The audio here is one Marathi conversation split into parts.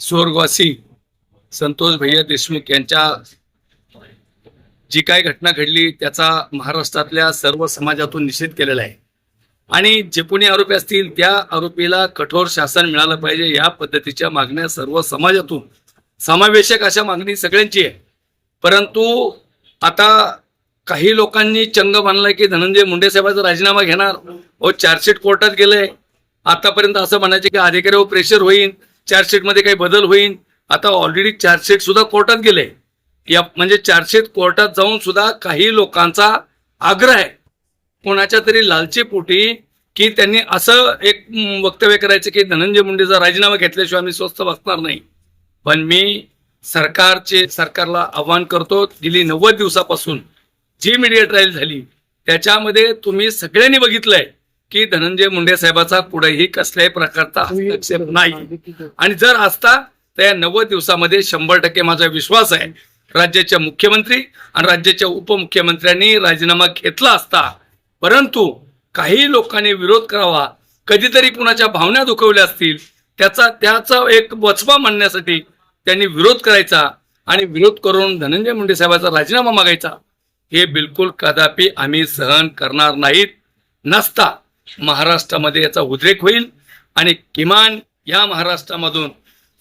स्वर्गवासी संतोष भैया देशमुख यांच्या जी काय घटना घडली त्याचा महाराष्ट्रातल्या सर्व समाजातून निषेध केलेला आहे. आणि जे कोणी आरोपी असतील त्या आरोपीला कठोर शासन मिळालं पाहिजे या पद्धतीच्या मागण्या सर्व समाजातून. समावेशक अशा मागणी सगळ्यांची आहे. परंतु आता काही लोकांनी चंग बांधलाय की धनंजय मुंडे साहेबाचा राजीनामा घेणार. व चार्जशीट कोर्टात गेलंय. आतापर्यंत असं म्हणायचे की अधिकाऱ्यावर प्रेशर होईल चार्जशीटमध्ये काही बदल होईल आता ऑलरेडी चार्जशीट सुद्धा कोर्टात गेले. या म्हणजे चार्जशीट कोर्टात जाऊन सुद्धा काही लोकांचा आग्रह आहे. कोणाच्या तरी लालची पोटी की त्यांनी असं एक वक्तव्य करायचं की धनंजय मुंडेचा राजीनामा घेतल्याशिवाय आम्ही स्वस्त बसणार नाही. पण मी सरकारचे सरकारला आव्हान करतो गेली नव्वद दिवसापासून जी मीडिया ट्रायल झाली त्याच्यामध्ये तुम्ही सगळ्यांनी बघितलंय. की धनंजय मुंडे साहेबाचा कुठेही कसल्याही प्रकारचा हस्तक्षेप नाही. आणि जर असता तर या नव्वद दिवसामध्ये शंभर टक्के माझा विश्वास आहे राज्याच्या मुख्यमंत्री आणि राज्याच्या उपमुख्यमंत्र्यांनी राजीनामा घेतला असता परंतु काही लोकांनी विरोध करावा कधीतरी कुणाच्या भावना दुखवल्या असतील त्याचा त्याचा एक वचपा मांडण्यासाठी त्यांनी विरोध करायचा आणि विरोध करून धनंजय मुंडे साहेबाचा राजीनामा मागायचा. हे बिलकुल कदापि आम्ही सहन करणार नाहीत नसता. महाराष्ट्रामध्ये याचा उद्रेक होईल. आणि किमान या महाराष्ट्रामधून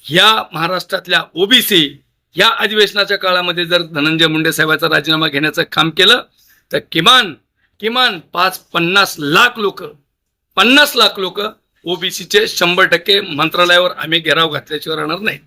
या महाराष्ट्रातल्या ओबीसी या अधिवेशनाच्या काळामध्ये जर धनंजय मुंडे साहेबाचा राजीनामा घेण्याचं काम केलं तर किमान किमान पाच पन्नास लाख लोक पन्नास लाख लोक ओबीसीचे शंभर टक्के मंत्रालयावर आम्ही घेराव घातल्याशिवाय राहणार नाहीत.